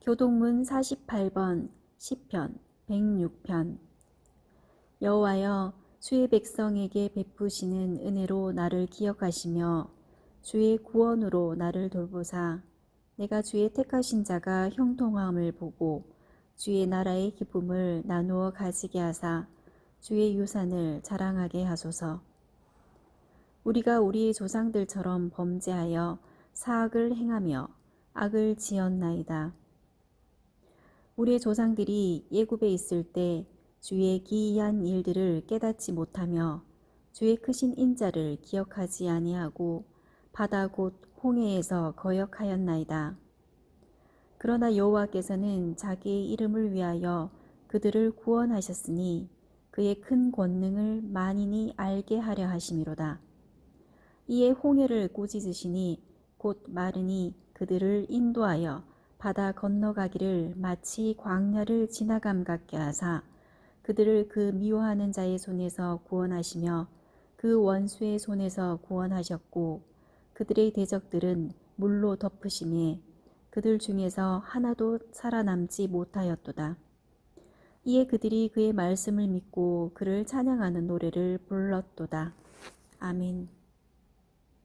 교동문 48번 시편 106편 여호와여 주의 백성에게 베푸시는 은혜로 나를 기억하시며 주의 구원으로 나를 돌보사 내가 주의 택하신 자가 형통함을 보고 주의 나라의 기쁨을 나누어 가지게 하사 주의 유산을 자랑하게 하소서 우리가 우리의 조상들처럼 범죄하여 사악을 행하며 악을 지었나이다. 우리의 조상들이 예굽에 있을 때 주의 기이한 일들을 깨닫지 못하며 주의 크신 인자를 기억하지 아니하고 바다 곧 홍해에서 거역하였나이다. 그러나 여호와께서는 자기의 이름을 위하여 그들을 구원하셨으니 그의 큰 권능을 만인이 알게 하려 하심이로다. 이에 홍해를 꾸짖으시니 곧 마르니 그들을 인도하여 바다 건너가기를 마치 광야를 지나감 같게 하사 그들을 그 미워하는 자의 손에서 구원하시며 그 원수의 손에서 구원하셨고 그들의 대적들은 물로 덮으심에 그들 중에서 하나도 살아남지 못하였도다. 이에 그들이 그의 말씀을 믿고 그를 찬양하는 노래를 불렀도다. 아멘.